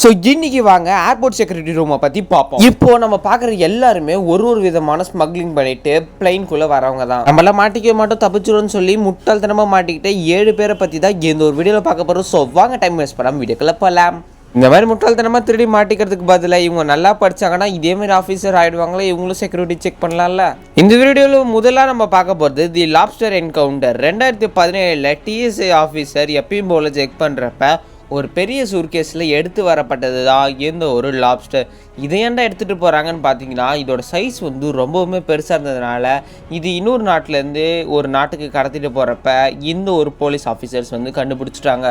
So இன்னைக்கு வாங்க airport security ரூமை பற்றி பார்ப்போம். இப்போ நம்ம பார்க்குற எல்லாருமே ஒரு ஒரு விதமான ஸ்மக்லிங் பண்ணிட்டு பிளைன்குள்ளே வரவங்க தான். நம்மளாம் மாட்டிக்க மாட்டோம் தப்பிச்சிடும்னு சொல்லி முட்டாள்தனமாக மாட்டிக்கிட்டு ஏழு பேரை பற்றி தான் இந்த ஒரு வீடியோவில் பார்க்க போகிறோம் ஸோ வாங்க டைம் வேஸ்ட் பண்ணாமல் வீடியோக்குள்ளே போகலாம் இந்த மாதிரி முட்டாள்தனமாக திருடி மாட்டிக்கிறதுக்கு பதிலாக இவங்க நல்லா படிச்சாங்கன்னா இதே மாதிரி ஆஃபீஸர் ஆயிடுவாங்களே இவங்களும் செக்யூரிட்டி செக் பண்ணலாம்ல? இந்த வீடியோவில் முதல்ல நம்ம பார்க்க போகிறது தி லாப்ஸ்டர் என்கவுண்டர் ரெண்டாயிரத்தி பதினேழில் டிஎஸ்ஐ ஆஃபீஸர் எப்பயும் போல செக் பண்ணுறப்ப ஒரு பெரிய சூர்கேஸில் எடுத்து வரப்பட்டது தான் இந்த ஒரு லாப்ஸ்டர் இதை ஏன்டா எடுத்துகிட்டு போகிறாங்கன்னு பார்த்தீங்கன்னா இதோட சைஸ் வந்து ரொம்பவுமே பெருசாக இருந்ததுனால இது இன்னொரு நாட்டிலேருந்து ஒரு நாட்டுக்கு கடத்திட்டு போகிறப்ப இந்த ஒரு போலீஸ் ஆஃபீஸர்ஸ் வந்து கண்டுபிடிச்சிட்டாங்க.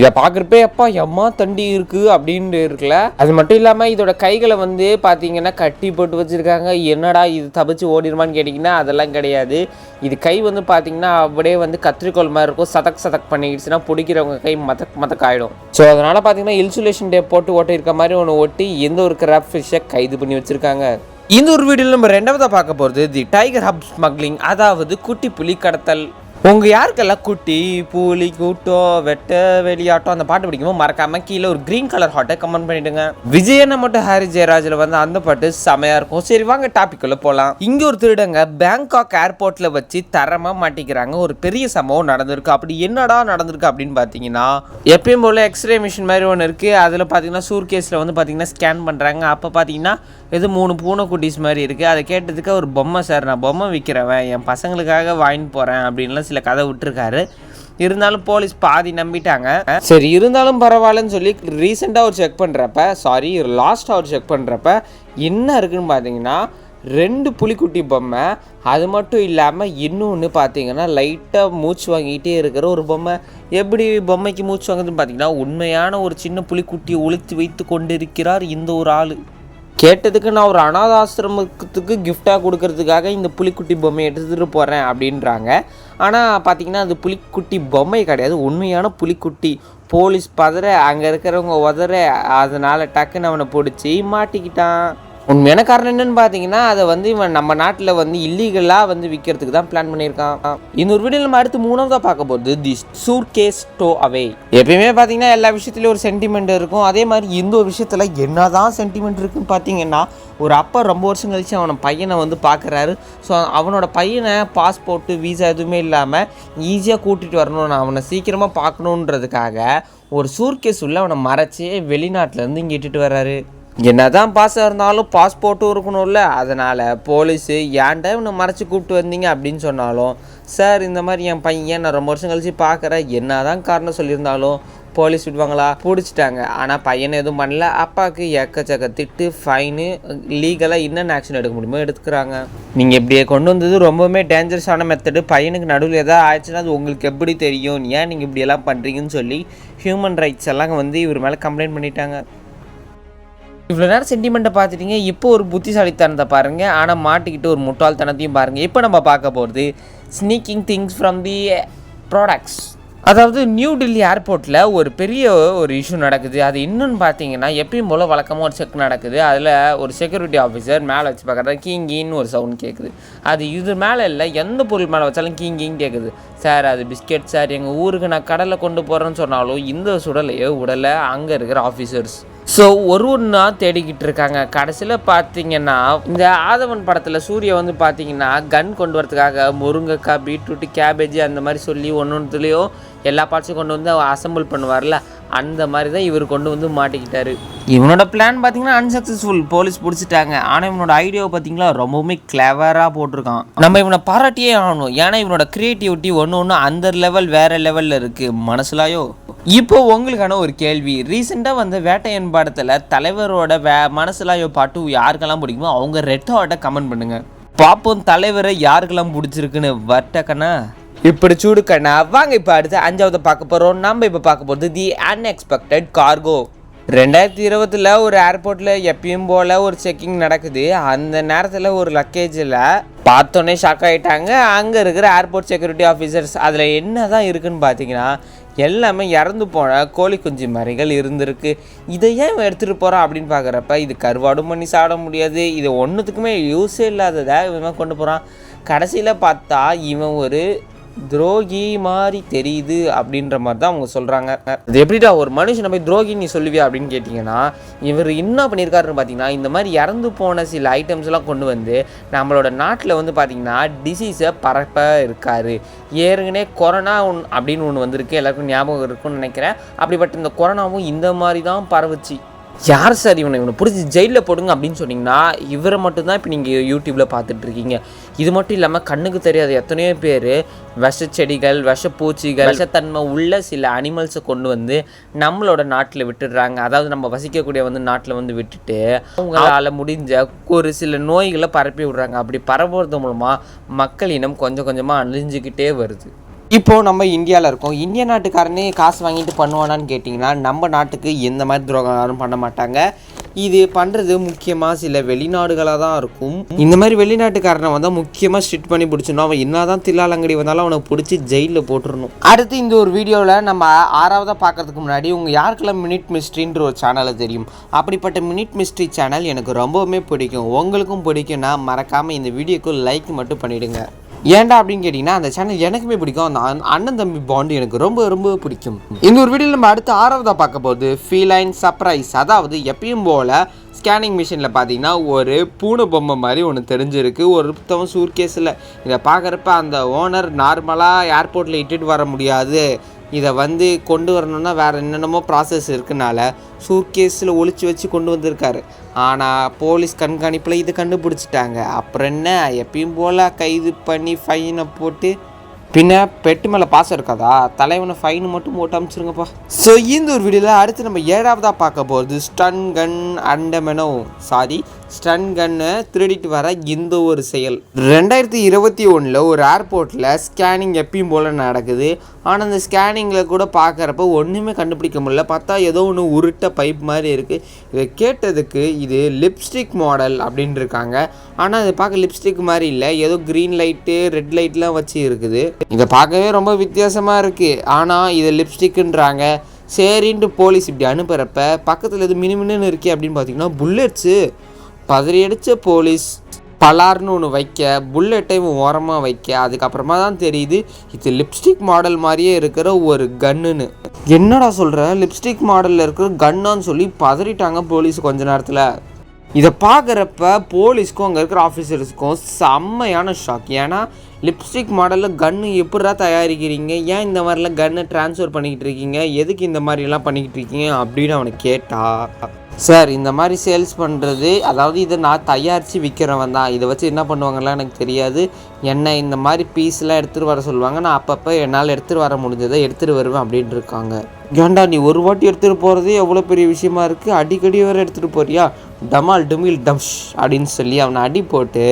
இதை பார்க்குறப்ப எப்பா எம்மா தண்டி இருக்குது அப்படின்னு இருக்குல்ல அது மட்டும் இல்லாமல் இதோட கைகளை வந்து பார்த்தீங்கன்னா கட்டி போட்டு வச்சுருக்காங்க. என்னடா இது தப்பிச்சு ஓடிடுமான்னு கேட்டிங்கன்னா அதெல்லாம் கிடையாது. இது கை வந்து பார்த்தீங்கன்னா அப்படியே வந்து கத்திரிக்கோள் மாதிரி இருக்கும். சதக் சதக் பண்ணிக்கிடுச்சுன்னா பிடிக்கிறவங்க கை மதக் மதக் ஆகிடும் ஸோ அதனால் பார்த்தீங்கன்னா இன்சுலேஷன் டேப் போட்டு ஓட்டி இருக்க மாதிரி ஒன்று ஒட்டி எந்த ஒரு கிராப் ஃபிஷ்ஷை கைது பண்ணி வச்சுருக்காங்க. இந்த ஒரு வீடியோவில் நம்ம ரெண்டாவதாக பார்க்க போகிறது தி டைகர் ஹப் ஸ்மக்லிங் அதாவது குட்டி புலி கடத்தல் உங்கள் யாருக்கெல்லாம் குட்டி பூலி கூட்டம் வெட்ட வெளியாட்டம் அந்த பாட்டு பிடிக்குமோ மறக்காமல் கீழே ஒரு க்ரீன் கலர் ஹாட்டை கமெண்ட் பண்ணிவிடுங்க விஜயனை மட்டும் ஹாரி ஜெயராஜில் வந்து அந்த பாட்டு செமையாக இருக்கும். சரி வாங்க டாபிக் போகலாம் இங்கே ஒரு திருடங்க பேங்காக் ஏர்போர்ட்டில் வச்சு தரமாக மாட்டிக்கிறாங்க. ஒரு பெரிய சம்பவம் நடந்திருக்கு. அப்படி என்னடா நடந்திருக்கு அப்படின்னு பார்த்தீங்கன்னா எப்பயும் போல் எக்ஸ்ரே மிஷின் மாதிரி ஒன்று இருக்குது அதில் பார்த்தீங்கன்னா சூர் கேஸில் வந்து பார்த்தீங்கன்னா ஸ்கேன் பண்ணுறாங்க அப்போ பார்த்தீங்கன்னா இது மூணு பூனை குட்டீஸ் மாதிரி இருக்குது அதை கேட்டதுக்கு ஒரு பொம்மை சார் நான் பொம்மை விற்கிறவன் என் பசங்களுக்காக வாங்கிட்டு போகிறேன் அப்படின்லாம் சில கதை விட்டுருக்காரு. இருந்தாலும் போலீஸ் பாதி நம்பிட்டாங்க. சரி இருந்தாலும் பரவாயில்லன்னு சொல்லி ரீசெண்டாக ஒரு செக் பண்ணுறப்ப சாரி லாஸ்ட்டாக அவர் செக் பண்ணுறப்ப என்ன இருக்குன்னு பார்த்தீங்கன்னா ரெண்டு புலிக்குட்டி பொம்மை அது மட்டும் இல்லாமல் இன்னொன்று பார்த்தீங்கன்னா லைட்டாக மூச்சு வாங்கிக்கிட்டே இருக்கிற ஒரு பொம்மை. எப்படி பொம்மைக்கு மூச்சு வாங்குதுன்னு பார்த்தீங்கன்னா உண்மையான ஒரு சின்ன புலிக்குட்டியை ஒழித்து வைத்து கொண்டிருக்கிறார் இந்த ஒரு ஆள். கேட்டதுக்கு நான் ஒரு அனாத ஆசிரமத்துக்கு கிஃப்டாக கொடுக்கறதுக்காக இந்த புலிக்குட்டி பொம்மையை எடுத்துகிட்டு போகிறேன் அப்படின்றாங்க. ஆனால் பார்த்திங்கன்னா அது புலிக்குட்டி பொம்மை கிடையாது. உண்மையான புலிக்குட்டி. போலீஸ் பதற அங்கே இருக்கிறவங்க உதற அதனால் டக்குன்னு அவனை பிடிச்சி மாட்டிக்கிட்டான். உண்மையான காரணம் என்னன்னு பார்த்தீங்கன்னா அதை வந்து இவன் நம்ம நாட்டில் வந்து இல்லீகலாக வந்து விற்கிறதுக்கு தான் பிளான் பண்ணியிருக்கான். இந்த ஒரு வீடியோ நம்ம அடுத்து மூணாவதாக பார்க்க போகிறது தி சூர் கேஸ் டோ அவே எப்பயுமே பார்த்தீங்கன்னா எல்லா விஷயத்துலையும் ஒரு சென்டிமெண்ட் இருக்கும். அதே மாதிரி இந்த ஒரு விஷயத்தில் என்னதான் சென்டிமெண்ட் இருக்குன்னு பார்த்தீங்கன்னா ஒரு அப்பா ரொம்ப வருஷம் கழிச்சு அவன பையனை வந்து பார்க்குறாரு. ஸோ அவனோட பையனை பாஸ்போர்ட்டு வீசா எதுவுமே இல்லாமல் ஈஸியாக கூட்டிகிட்டு வரணும். நான் அவனை சீக்கிரமாக பார்க்கணுன்றதுக்காக ஒரு சூர்கேஸ் உள்ள அவனை மறைச்சி வெளிநாட்டிலேருந்து இங்கே இட்டுட்டு வர்றாரு. என்னதான் பாஸாக இருந்தாலும் பாஸ்போர்ட்டும் இருக்கணும்ல. அதனால் போலீஸு ஏன்டா இவனை மறைச்சி கூப்பிட்டு வந்தீங்க? அப்படின்னு சொன்னாலும் சார் இந்த மாதிரி என் பையன் நான் ரொம்ப வருஷம் கழிச்சு பார்க்குறேன் என்னதான் காரணம் சொல்லியிருந்தாலும் போலீஸ் விடுவாங்களா? பிடிச்சிட்டாங்க. ஆனால் பையனை எதுவும் பண்ணல. அப்பாவுக்கு எக்கச்சக்க திட்டு ஃபைனு லீகலாக என்னென்ன ஆக்ஷன் எடுக்க முடியுமோ எடுத்துக்கிறாங்க. நீங்கள் இப்படியே கொண்டு வந்தது ரொம்பவுமே டேஞ்சரஸான மெத்தடு பையனுக்கு நடுவில் எதாவது ஆயிடுச்சுன்னா அது உங்களுக்கு எப்படி தெரியும்? ஏன் நீங்கள் இப்படியெல்லாம் பண்ணுறீங்கன்னு சொல்லி ஹியூமன் ரைட்ஸ் எல்லாம் வந்து இவர் மேலே கம்ப்ளைண்ட் பண்ணிட்டாங்க. இவ்வளோ நேரம் சென்டிமெண்ட்டை பார்த்துட்டீங்க இப்போ ஒரு புத்திசாலித்தனத்தை பாருங்கள் ஆனால் மாட்டிக்கிட்டு ஒரு முட்டாள்தனத்தையும் பாருங்கள் இப்போ நம்ம பார்க்க போகிறது sneaking things from the products அதாவது நியூ டெல்லி ஏர்போர்ட்டில் ஒரு பெரிய ஒரு இஷ்யூ நடக்குது. அது இன்னொன்று பார்த்தீங்கன்னா எப்பயும் போல் வழக்கமாக ஒரு செக் நடக்குது. அதில் ஒரு செக்யூரிட்டி ஆஃபீஸர் மேலே வச்சு பார்க்குறதா கீங்கின்னு ஒரு சவுண்ட் கேட்குது அது இது மேலே இல்லை எந்த பொருள் மேலே வச்சாலும் கீங்கின்னு கேட்குது சார் அது பிஸ்கெட் சார் எங்கள் ஊருக்கு நான் கடலை கொண்டு போகிறேன்னு சொன்னாலும் இந்த சுடலையோ உடலை அங்கே இருக்கிற ஆஃபீஸர்ஸ் ஸோ ஒரு ஒன்றா தேடிக்கிட்டு இருக்காங்க. கடைசியில் பார்த்தீங்கன்னா இந்த ஆதவன் படத்தில் சூர்யா வந்து பார்த்தீங்கன்னா கன் கொண்டு வரதுக்காக முருங்கைக்காய் பீட்ரூட்டு கேபேஜ் அந்த மாதிரி சொல்லி ஒன்று ஒன்றுத்துலேயும் எல்லா பார்ட்ஸும் கொண்டு வந்து அசம்பிள் பண்ணுவார்ல அந்த மாதிரி தான் இவர் கொண்டு வந்து மாட்டிக்கிட்டார். இவனோட பிளான் பார்த்தீங்கன்னா அன்சக்ஸஸ்ஃபுல் போலீஸ் பிடிச்சிட்டாங்க. ஆனால் இவனோட ஐடியாவை பார்த்தீங்களா ரொம்பவுமே கிளவராக போட்டிருக்கான். நம்ம இவனை பாராட்டியே ஆகணும். ஏன்னா இவனோட க்ரியேட்டிவிட்டி ஒன்று ஒன்று அந்த லெவல் வேற லெவலில் இருக்குது மனசுலாயோ? இப்போ உங்களுக்கான ஒரு கேள்வி. ரீசெண்டாக வந்த வேட்டையன் படத்தில் தலைவரோட வே மனசுலாயோ பாட்டு யாருக்கெல்லாம் பிடிக்குமோ அவங்க ரெட் ஹார்ட்டை கமெண்ட் பண்ணுங்க. பார்ப்போம் தலைவரை யாருக்கெல்லாம் பிடிச்சிருக்குன்னு. வட்டக்கண்ணா இப்படி சூடு கண்ணா வாங்க இப்போ அடுத்து அஞ்சாவது பார்க்க போகிறோம் நம்ம இப்போ பார்க்க போகிறது தி அன்எக்ஸ்பெக்டட் கார்கோ ரெண்டாயிரத்தி இருபத்தில் ஒரு ஏர்போர்ட்டில் எப்பயும் போல் ஒரு செக்கிங் நடக்குது. அந்த நேரத்தில் ஒரு லக்கேஜில் பார்த்தோன்னே ஷாக் ஆகிட்டாங்க அங்கே இருக்கிற ஏர்போர்ட் செக்யூரிட்டி ஆஃபீஸர்ஸ் அதில் என்ன தான் இருக்குன்னு பார்த்தீங்கன்னா எல்லாமே இறந்து போன கோழி குஞ்சு மறைகள் இருந்திருக்கு. இதை ஏன் இவன் எடுத்துகிட்டு போகிறான் அப்படின்னு பார்க்குறப்ப இது கருவாடும் பண்ணி சாப்பிட முடியாது. இது ஒன்றுத்துக்குமே யூஸே இல்லாததை இவன் கொண்டு போகிறான் கடைசியில் பார்த்தா இவன் ஒரு துரோகி மாதிரி தெரியுது அப்படின்ற மாதிரி தான் அவங்க சொல்கிறாங்க அது எப்படிடா ஒரு மனுஷனை போய் துரோகி நீ சொல்லுவியா அப்படின்னு கேட்டிங்கன்னா இவர் என்ன பண்ணியிருக்காருன்னு பார்த்தீங்கன்னா இந்த மாதிரி இறந்து போன சில ஐட்டம்ஸ்லாம் கொண்டு வந்து நம்மளோட நாட்டில் வந்து பார்த்திங்கன்னா டிசீஸை பரப்ப இருக்கார். ஏற்கனவே கொரோனா ஒன் அப்படின்னு ஒன்று வந்திருக்கு எல்லாருக்கும் ஞாபகம் இருக்கும்னு நினைக்கிறேன். அப்படிப்பட்ட இந்த கொரோனாவும் இந்த மாதிரி தான் பரவுச்சு. யார் சார் இவனை இவனை பிடிச்சி ஜெயிலில் போடுங்க அப்படின்னு சொன்னீங்கன்னா இவரை மட்டும்தான் இப்போ நீங்கள் யூடியூப்பில் பார்த்துட்டு இருக்கீங்க இது மட்டும் இல்லாமல் கண்ணுக்கு தெரியாத எத்தனையோ பேர் விஷ செடிகள் விஷ பூச்சிகள் விஷத்தன்மை உள்ள சில அனிமல்ஸை கொண்டு வந்து நம்மளோட நாட்டில் விட்டுடுறாங்க. அதாவது நம்ம வசிக்கக்கூடிய வந்து நாட்டில் வந்து விட்டுட்டு அவங்களால் முடிஞ்ச ஒரு சில நோய்களை பரப்பி விடுறாங்க. அப்படி பரப்புறது மூலமாக மக்கள் இனம் கொஞ்சம் கொஞ்சமாக அழிஞ்சுக்கிட்டே வருது. இப்போது நம்ம இந்தியாவில் இருக்கோம். இந்திய நாட்டுக்காரனே காசு வாங்கிட்டு பண்ணுவானான்னு கேட்டிங்கன்னா நம்ம நாட்டுக்கு எந்த மாதிரி துரோகம் யாரும் பண்ண மாட்டாங்க. இது பண்ணுறது முக்கியமாக சில வெளிநாடுகளாக தான் இருக்கும். இந்த மாதிரி வெளிநாட்டுக்காரனை வந்தால் முக்கியமாக ஸ்ட்ரிட் பண்ணி பிடிச்சிடணும். அவன் என்ன தான் தில்லாலங்கடி வந்தாலும் அவனை பிடிச்சி ஜெயிலில் போட்டுருணும் அடுத்து இந்த ஒரு வீடியோவில் நம்ம ஆறாவதாக பார்க்கறதுக்கு முன்னாடி உங்கள் யாருக்கெல்லாம் மினிட் மிஸ்ட்ரின்ற ஒரு சேனலை தெரியும்? அப்படிப்பட்ட மினிட் மிஸ்ட்ரி சேனல் எனக்கு ரொம்பவுமே பிடிக்கும். உங்களுக்கும் பிடிக்கும்னா மறக்காமல் இந்த வீடியோக்கு லைக் மட்டும் பண்ணிவிடுங்க ஏன்டா அப்படின்னு கேட்டிங்கன்னா அந்த சேனல் எனக்குமே பிடிக்கும். அந்த அண்ணன் தம்பி பாண்டு எனக்கு ரொம்ப ரொம்ப பிடிக்கும். இந்த ஒரு வீடியோவில் நம்ம அடுத்து ஆறாவதாக பார்க்க போகுது. ஃபீலைன் சர்ப்ரைஸ் அதாவது எப்பயும் போல் ஸ்கேனிங் மிஷினில் பார்த்தீங்கன்னா ஒரு பூனை பொம்மை மாதிரி ஒன்று தெரிஞ்சிருக்கு. ஒருத்தவன் சூர்கேஸில் இதை பார்க்குறப்ப அந்த ஓனர் நார்மலாக ஏர்போர்ட்டில் இட்டுட்டு வர முடியாது. இதை வந்து கொண்டு வரணும்னா வேறு என்னென்னமோ ப்ராசஸ் இருக்குனால சூட்கேஸில் ஒழிச்சு வச்சு கொண்டு வந்திருக்காரு. ஆனால் போலீஸ் கண்காணிப்பில் இது கண்டுபிடிச்சிட்டாங்க. அப்புறம் என்ன? எப்பயும் போல் கைது பண்ணி ஃபைனை போட்டு பின்ன பெட்டு மேலே பாசம் இருக்காதா? தலைவனை ஃபைன் மட்டும் போட்டு அமுச்சிருங்கப்பா. ஸோ இந்த ஒரு வீடியோவில் அடுத்து நம்ம ஏழாவதாக பார்க்க போகிறது ஸ்டன் கன் அண்டமெனோ சாரி ஸ்டன் கன்னை திருடிட்டு வர இந்த ஒரு செயல். ரெண்டாயிரத்தி இருபத்தி ஒன்றில் ஒரு ஏர்போர்ட்டில் ஸ்கேனிங் எப்பயும் போல் நடக்குது. ஆனால் அந்த ஸ்கேனிங்கில் கூட பார்க்குறப்ப ஒன்றுமே கண்டுபிடிக்க முடியல. பார்த்தா ஏதோ ஒன்று உருட்ட பைப் மாதிரி இருக்குது இதை கேட்டதுக்கு இது லிப்ஸ்டிக் மாடல் அப்படின்னு இருக்காங்க. ஆனால் அது பார்க்க லிப்ஸ்டிக் மாதிரி இல்லை. ஏதோ க்ரீன் லைட்டு ரெட் லைட்லாம் வச்சு இருக்குது. இதை பார்க்கவே ரொம்ப வித்தியாசமாக இருக்குது ஆனால் இது லிப்ஸ்டிக்குன்றாங்க சரின்ட்டு போலீஸ் இப்படி அனுப்புகிறப்ப பக்கத்தில் எது மினுமின்னு இருக்கே அப்படின்னு பார்த்தீங்கன்னா புல்லட்ஸு பதறி அடித்த போலீஸ் பலார்னு ஒன்று வைக்க புல்லட்டை ஓரமாக வைக்க அதுக்கப்புறமா தான் தெரியுது இது லிப்ஸ்டிக் மாடல் மாதிரியே இருக்கிற ஒரு கன்னுன்னு என்னடா சொல்கிற லிப்ஸ்டிக் மாடலில் இருக்கிற கன்னான்னு சொல்லி பதறிட்டாங்க போலீஸ் கொஞ்ச நேரத்தில். இதை பார்க்குறப்ப போலீஸ்க்கும் அங்கே இருக்கிற ஆஃபீஸர்ஸ்க்கும் செம்மையான ஷாக் ஏன்னா லிப்ஸ்டிக் மாடலில் கன்று எப்படிடா தயாரிக்கிறீங்க? ஏன் இந்த மாதிரிலாம் கன்னை ட்ரான்ஸ்ஃபர் பண்ணிக்கிட்டு இருக்கீங்க? எதுக்கு இந்த மாதிரிலாம் பண்ணிக்கிட்டு இருக்கீங்க? அப்படின்னு அவனை கேட்டா சார் இந்த மாதிரி சேல்ஸ் பண்ணுறது அதாவது இதை நான் தயாரித்து விற்கிறவன் தான். இதை வச்சு என்ன பண்ணுவாங்கலாம் எனக்கு தெரியாது. என்ன இந்த மாதிரி பீஸ்லாம் எடுத்துகிட்டு வர சொல்லுவாங்க. நான் அப்பப்போ என்னால் எடுத்துகிட்டு வர முடிஞ்சதை எடுத்துகிட்டு வருவேன் அப்படின்ட்டு இருக்காங்க. ஏன்டா நீ ஒரு வாட்டி எடுத்துகிட்டு போகிறதே எவ்வளோ பெரிய விஷயமா இருக்குது அடிக்கடி வேறு எடுத்துகிட்டு போறியா? டமால் டுமில் டம்ஷ் அப்படின்னு சொல்லி அவனை அடி போட்டு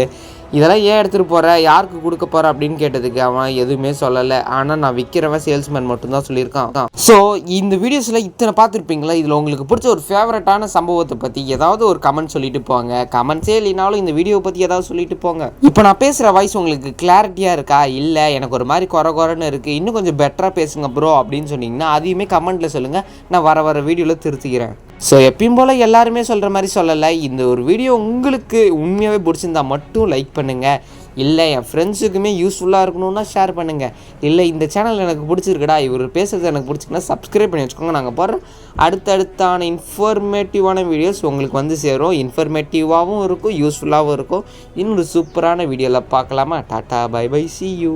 இதெல்லாம் ஏன் எடுத்துகிட்டு போகிற யாருக்கு கொடுக்க போகிற அப்படின்னு கேட்டதுக்கு அவன் எதுவுமே சொல்லலை. ஆனால் நான் விற்கிறவன் சேல்ஸ்மேன் மட்டும்தான் சொல்லியிருக்கான். ஸோ இந்த வீடியோஸில் இத்தனை பார்த்துருப்பீங்களா? இதில் உங்களுக்கு பிடிச்ச ஒரு ஃபேவரட்டான சம்பவத்தை பற்றி ஏதாவது ஒரு கமெண்ட் சொல்லிட்டு போங்க. கமெண்ட்ஸே இல்லைனாலும் இந்த வீடியோவை பற்றி ஏதாவது சொல்லிட்டு போங்க. இப்போ நான் பேசுகிற வாய்ஸ் உங்களுக்கு கிளாரிட்டியாக இருக்கா? இல்லை எனக்கு ஒரு மாதிரி குறை குறைன்னு இருக்குது இன்னும் கொஞ்சம் பெட்டராக பேசுங்க ப்ரோ அப்படின்னு சொன்னீங்கன்னா அதையுமே கமெண்ட்டில் சொல்லுங்கள் நான் வர வர வீடியோவில் திருத்திக்கிறேன். ஸோ எப்பயும் போல் எல்லாருமே சொல்கிற மாதிரி சொல்லலை. இந்த ஒரு வீடியோ உங்களுக்கு உண்மையாகவே பிடிச்சிருந்தா மட்டும் லைக் பண்ணுங்கள் இல்லை என் ஃப்ரெண்ட்ஸுக்குமே யூஸ்ஃபுல்லாக இருக்கணும்னா ஷேர் பண்ணுங்கள் இல்லை இந்த சேனல் எனக்கு பிடிச்சிருக்குடா இவர் பேசுகிறது எனக்கு பிடிச்சிருக்குன்னா சப்ஸ்கிரைப் பண்ணி வச்சுக்கோங்க. நாங்கள் போடுற அடுத்தடுத்தான இன்ஃபர்மேட்டிவான வீடியோஸ் உங்களுக்கு வந்து சேரும். இன்ஃபர்மேட்டிவாகவும் இருக்கும் யூஸ்ஃபுல்லாகவும் இருக்கும். இன்னொரு சூப்பரான வீடியோவில் பார்க்கலாமா? Tata bye bye see you